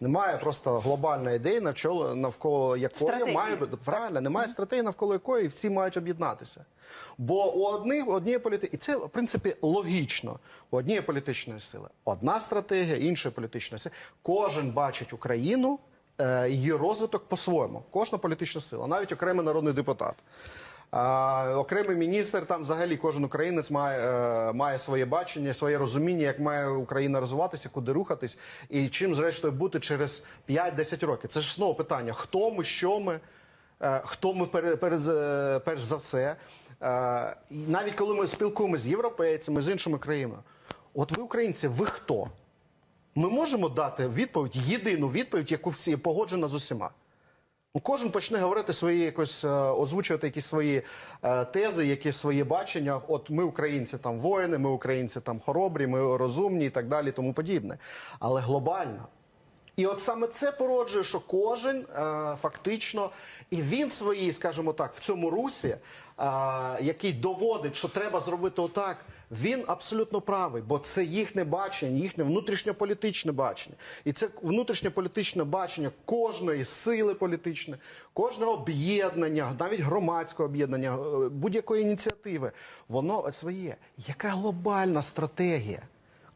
Немає просто глобальної ідеї, навчало- навколо якої Стратегії. має бути правильно, немає стратегії, навколо якої всі мають об'єднатися. Бо у одних однієї політики, і це в принципі логічно. У однієї політичної сили одна стратегія, іншої політичної сили. Кожен бачить Україну, е, її розвиток по-своєму. Кожна політична сила, навіть окремий народний депутат. Окремий міністр, там взагалі кожен українець має, е, має своє бачення, своє розуміння, як має Україна розвиватися, куди рухатись, і чим зрештою бути через 5-10 років. Це ж знову питання: хто ми, що ми, е, хто ми е, перш за все. Навіть коли ми спілкуємося з європейцями, з іншими країнами, от ви, українці, ви хто? Ми можемо дати відповідь, єдину відповідь, яку всі погоджена з усіма. Ну, Кожен почне говорити свої якось е, озвучувати якісь свої е, тези, якісь свої бачення. От ми, українці, там воїни, ми українці там хоробрі, ми розумні і так далі, тому подібне. Але глобально. І от саме це породжує, що кожен е, фактично, і він своїй, скажімо так, в цьому русі, е, який доводить, що треба зробити отак, він абсолютно правий, бо це їхнє бачення, їхнє внутрішньополітичне бачення. І це внутрішньополітичне бачення кожної сили політичної, кожного об'єднання, навіть громадського об'єднання, е, будь-якої ініціативи, воно своє. Яка глобальна стратегія?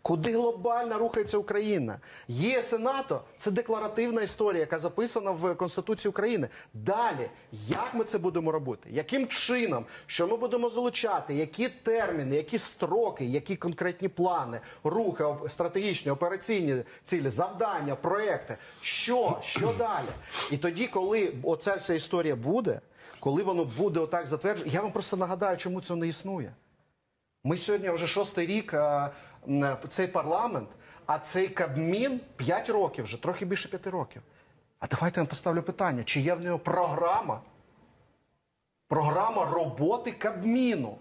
Куди глобально рухається Україна? ЄС і НАТО це декларативна історія, яка записана в Конституції України. Далі, як ми це будемо робити? Яким чином? Що ми будемо залучати? Які терміни, які строки, які конкретні плани, рухи, стратегічні, операційні цілі, завдання, проекти? Що? Що далі? І тоді, коли оця вся історія буде, коли воно буде отак затверджено, я вам просто нагадаю, чому це не існує. Ми сьогодні вже шостий рік цей парламент, а цей Кабмін 5 років вже, трохи більше 5 років. А давайте я поставлю питання: чи є в нього програма? Програма роботи Кабміну.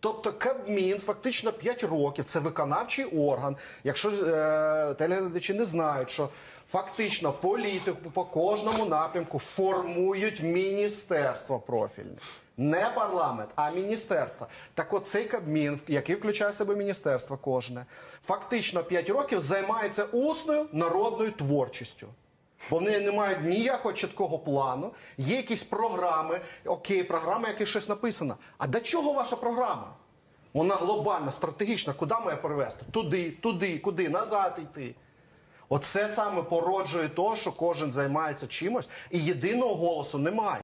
Тобто Кабмін фактично 5 років це виконавчий орган. Якщо е, телеглядачі не знають, що фактично політику по кожному напрямку формують міністерства профільні. Не парламент, а міністерства. Так от цей Кабмін, який включає в себе міністерство кожне, фактично 5 років займається усною народною творчістю. Бо вони не мають ніякого чіткого плану, є якісь програми, окей, програма, яка щось написано. А до чого ваша програма? Вона глобальна, стратегічна. Куди має привести? Туди, туди, куди, назад йти. Оце саме породжує то, що кожен займається чимось, і єдиного голосу немає.